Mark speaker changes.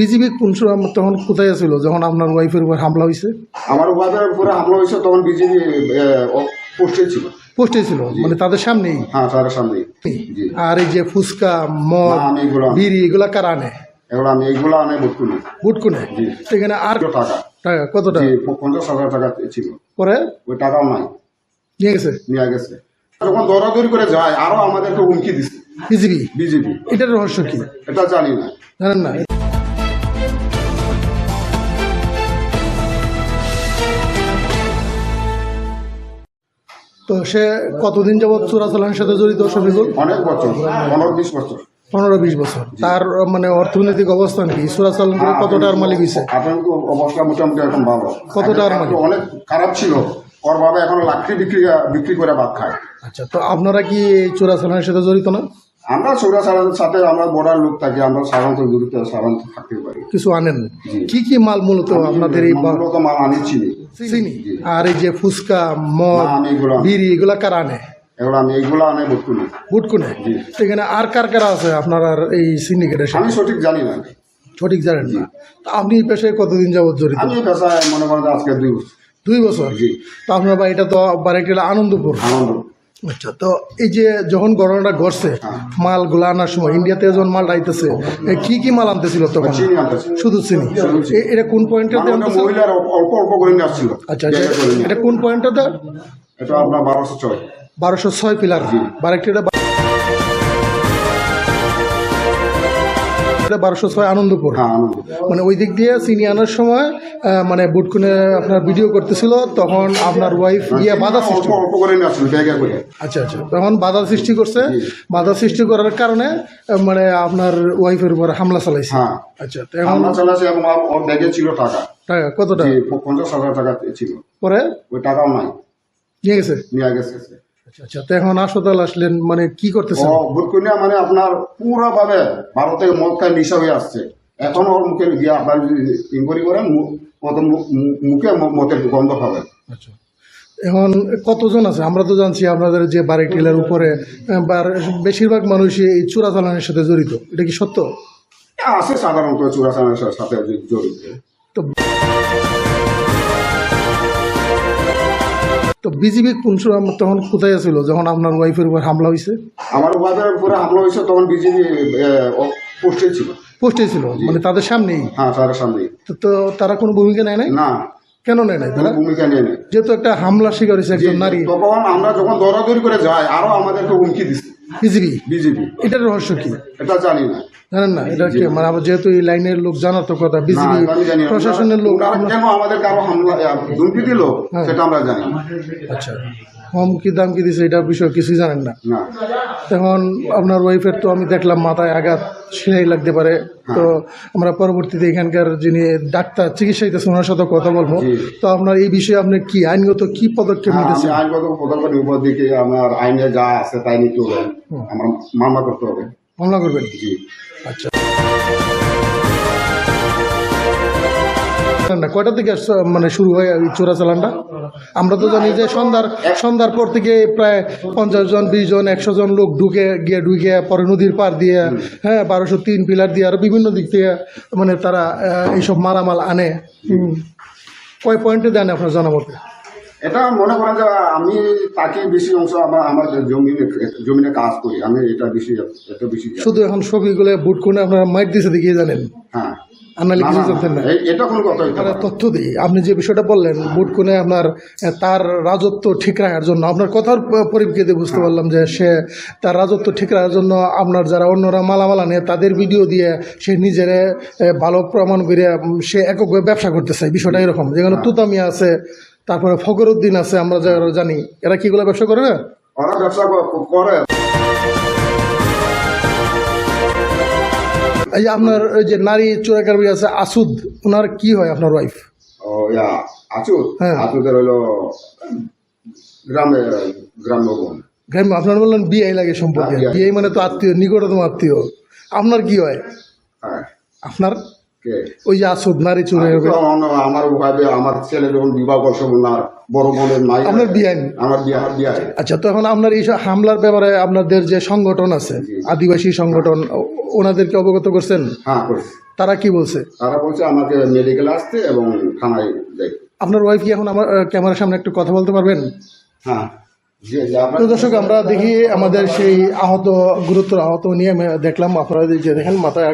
Speaker 1: BGB কোন সময় তখন কোথায় ছিল যখন আপনার ওয়াইফের উপর হামলা হয়েছে
Speaker 2: আমার ওয়াইফের উপরে হামলা হয়েছে তখন বিজেপি পোস্টে ছিল।
Speaker 1: পোস্টে ছিল? মানে তাদের সামনেই?
Speaker 2: হ্যাঁ তার সামনে জি।
Speaker 1: আর এই যে ফুচকা মদ
Speaker 2: এগুলো
Speaker 1: বিড়ি এগুলা কারা আনে?
Speaker 2: এবার আমি এইগুলো আনে
Speaker 1: বুটকুনে
Speaker 2: জি।
Speaker 1: এখানে আর
Speaker 2: টাকা?
Speaker 1: টাকা কত টাকা?
Speaker 2: পঞ্চাশ হাজার টাকা ছিল।
Speaker 1: পরে?
Speaker 2: ওই টাকাও নাই।
Speaker 1: নিয়ে গেছে?
Speaker 2: নিয়ে গেছে। যখন দৌড়াদৌড়ি করে যায় আরও আমাদেরকে হুমকি দিচ্ছে
Speaker 1: বিজিবি?
Speaker 2: বিজেপি
Speaker 1: এটার রহস্য কি?
Speaker 2: এটা জানি না।
Speaker 1: জানেন না? তো সে কতদিন যাবৎ চোরাচালানের সাথে জড়িত শফিকুল?
Speaker 2: অনেক বছর পনেরো বিশ বছর।
Speaker 1: পনেরো বিশ বছর। তার মানে অর্থনৈতিক অবস্থান কি? চোরাচালান করে কত টাকার মালিক
Speaker 2: হিসেবে অবস্থা মোটামুটি এখন ভালো।
Speaker 1: কত টাকার মালিক?
Speaker 2: অনেক খারাপ ছিল। ওর বাবা এখন লাকড়ি বিক্রি বিক্রি করে ভাত খায়।
Speaker 1: আচ্ছা তো আপনারা কি চোরাচালানের সাথে জড়িত না?
Speaker 2: আমরা চৌরা সাধারণের সাথে আমরা বর্ডার লোক থাকি আমরা সাধারণত জড়িত সাধারণত থাকতে পারি।
Speaker 1: কিছু আনেন কি কি মাল মূলত আপনাদের এই
Speaker 2: মূলত মাল আমি চিনি।
Speaker 1: চিনি? আর এই যে ফুচকা মদ
Speaker 2: এগুলো
Speaker 1: বিড়ি এগুলা কারা আনে?
Speaker 2: এবার আমি আনে
Speaker 1: বুটকুনে। এখানে আর কার কারা আছে আপনার আর এই সিন্ডিকেটের
Speaker 2: আমি সঠিক জানি না।
Speaker 1: সঠিক জানেন না। তা আপনি এই পেশায় কতদিন যাবত জড়িত?
Speaker 2: আমি পেশায় মনে করেন আজকে দুই বছর।
Speaker 1: দুই বছর?
Speaker 2: জি।
Speaker 1: তো আপনার বাড়িটা তো বাড়িটা হলো আনন্দপুর।
Speaker 2: আনন্দ
Speaker 1: আচ্ছা তো এই যে যখন ঘটনাটা ঘটছে মালগুলো আনার সময় ইন্ডিয়াতে যখন মাল আইতেছে কি কি মাল আনতেছিল তখন? শুধু চিনি? এটা কোন পয়েন্টটাতে
Speaker 2: অল্প অল্প করে আসছিল।
Speaker 1: আচ্ছা আচ্ছা। এটা কোন পয়েন্টটাতে
Speaker 2: এটা আপনার বারোশো ছয়।
Speaker 1: বারোশো ছয় পিলার। বারেকটা বারোশো ছয় আনন্দপুর।
Speaker 2: হ্যাঁ
Speaker 1: মানে ওই দিক দিয়ে চিনি আনার সময় মানে বুটকুনে আপনার ভিডিও করতেছিল তখন আপনার ওয়াইফ ইয়ে বাধা সৃষ্টি আচ্ছা আচ্ছা। তখন বাধা সৃষ্টি করছে। বাধা সৃষ্টি করার কারণে মানে আপনার ওয়াইফের উপর হামলা চালাইছে।
Speaker 2: হ্যাঁ।
Speaker 1: আচ্ছা
Speaker 2: এবং ওর- ব্যাগে ছিল টাকা।
Speaker 1: টাকা কত টাকা?
Speaker 2: পঞ্চাশ হাজার টাকা ছিল।
Speaker 1: পরে?
Speaker 2: ওই টাকাও নাই।
Speaker 1: নিয়ে গেছে?
Speaker 2: নিয়ে গেছে।
Speaker 1: আচ্ছা আচ্ছা তো এখন হাসপাতাল আসলেন মানে কি করতেছেন?
Speaker 2: বুটকুনিয়া মানে আপনার পুরো ভাবে ভারতে মদ খায় মিশা হয়ে আসছে। এখন ওর মুখে গিয়ে আপনার ইনকোয়ারি করেন মুখে মতের গন্ধ পাবেন
Speaker 1: আচ্ছা এখন কতজন আছে? আমরা তো জানছি আপনাদের যে বাড়ি টিলার উপরে বেশিরভাগ মানুষই এই চোরাচালানের সাথে জড়িত। এটা কি সত্য?
Speaker 2: আছে সাধারণত চুরাচানের সাথে জড়িত।
Speaker 1: তো তো বিজিবি কোন সময় তখন কোথায় ছিল যখন আপনার ওয়াইফের উপর হামলা হয়েছে
Speaker 2: আমার ওয়াইফের উপরে হামলা হয়েছে তখন বিজেপি পোস্টে ছিল।
Speaker 1: পোস্টে ছিল? মানে তাদের সামনেই?
Speaker 2: হ্যাঁ তার সামনে
Speaker 1: তো- তারা কোনো ভূমিকা নেয় নাই?
Speaker 2: না।
Speaker 1: কেন নেয় নাই? তারা
Speaker 2: ভূমিকা নেয় নেই।
Speaker 1: যেহেতু একটা হামলা শিকার হয়েছে একজন নারী।
Speaker 2: তখন আমরা যখন দৌড়াদৌড়ি করে যাই আরও আমাদেরকে হুমকি দিচ্ছে
Speaker 1: বিজিবি
Speaker 2: বিজেপি
Speaker 1: এটার রহস্য কি?
Speaker 2: এটা জানি না।
Speaker 1: জানেন না? এটা কি? মানে আমার যেহেতু এই লাইনের লোক জানার তো কথা
Speaker 2: না।
Speaker 1: প্রশাসনের লোক
Speaker 2: কেন আমাদেরকে আরও হামলা দুর্নীতি দিল
Speaker 1: হ্যাঁ।
Speaker 2: সেটা আমরা জানি
Speaker 1: আচ্ছা। কম কি দাম কি দিছে এটা বিষয়ে কিছুই জানেন না। এখন আপনার ওয়াইফের তো আমি দেখলাম মাথায় আঘাত সেলাই লাগতে পারে। তো আমরা পরবর্তীতে এখানকার যিনি ডাক্তার চিকিৎসা দিতেছে ওনার সাথে কথা বলব। তো আপনার এই বিষয়ে আপনি কি আইনগত কি পদক্ষেপ
Speaker 2: হ্যাঁ,
Speaker 1: নিতেছেন?
Speaker 2: আইনগত পদক্ষেপ উপর দিকে আমার আইনে যা আছে তাই নিতে হবে। আমার মামলা করতে হবে।
Speaker 1: মামলা করবেন। আচ্ছা। কয়টা থেকে মানে শুরু হয় এই চোরাচালানটা? আমরা তো জানি যে সন্ধ্যার সন্ধ্যার পর থেকে প্রায় পঞ্চাশ জন বিশ জন একশো জন লোক ঢুকে গিয়ে ঢুকে পরে নদীর পার দিয়ে হ্যাঁ বারোশো তিন পিলার দিয়ে আরও বিভিন্ন দিক থেকে মানে তারা এইসব মালামাল আনে। কয় পয়েন্টে দেন আপনার জানা মতে
Speaker 2: এটা মনে করেন যে আমি তাকে বেশি অংশ আমার আমার জমিনে জমিনে কাজ করি। আমি এটা বেশি এত বেশি
Speaker 1: শুধু এখন ছবিগুলো বুট করে আপনারা মাইট দিছে দেখিয়ে জানেন।
Speaker 2: হ্যাঁ।
Speaker 1: আর কিছু জানতেন না।
Speaker 2: এটা কোনো কথা হইতে
Speaker 1: আপনার তথ্য দিই। আপনি যে বিষয়টা বললেন বুট কোনে আপনার তার রাজত্ব ঠিক রাখার জন্য আপনার কথার পরিপ্রেক্ষিতে বুঝতে পারলাম যে সে তার রাজত্ব ঠিক রাখার জন্য আপনার যারা অন্যরা মালামাল আনে তাদের ভিডিও দিয়ে সে নিজের ভালো প্রমাণ করে সে এককভাবে ব্যবসা করতে চায় বিষয়টা এরকম। যেখানে তুতামিয়া আছে তারপরে ফখরুদ্দিন আছে আমরা যারা জানি। এরা কি এগুলো ব্যবসা করে? না
Speaker 2: ওরা ব্যবসা করে।
Speaker 1: এই আপনার ওই যে নারী চোরাকারবি আছে আসুদ ওনার কি হয় আপনার ওয়াইফ
Speaker 2: ও ইয়া
Speaker 1: হ্যাঁ।
Speaker 2: আচুরদের হইল গ্রামে গ্রাম
Speaker 1: গ্রামে আপনার বললেন বিয়ে লাগে সম্পর্কে।
Speaker 2: হ্যাঁ,
Speaker 1: মানে তো আত্মীয় নিকটতম আত্মীয়। আপনার কি হয়?
Speaker 2: হ্যাঁ।
Speaker 1: আপনার? ওই যে আসুদ নারী চুরি হবে।
Speaker 2: আমার- ভাবে আমার ছেলে যখন বিবাহ ওনার বড় বোনের মাই
Speaker 1: আপনার বিয়ে
Speaker 2: আমার বিয়ে বিয়ে
Speaker 1: আচ্ছা আপনার এই হামলার ব্যাপারে আপনাদের যে সংগঠন আছে আদিবাসী সংগঠন ওনাদেরকে অবগত করছেন?
Speaker 2: হ্যাঁ
Speaker 1: তারা কি বলছে?
Speaker 2: তারা বলছে আমাকে মেডিকেলে আসতে এবং থানায় যাই
Speaker 1: আপনার ওয়াইফ কি এখন আমার ক্যামেরার সামনে একটু কথা বলতে পারবেন?
Speaker 2: হ্যাঁ।
Speaker 1: তো দর্শক আমরা দেখি আমাদের সেই আহত গুরুতর আহত নিয়ে দেখলাম আপনারা যে দেখেন মাথায়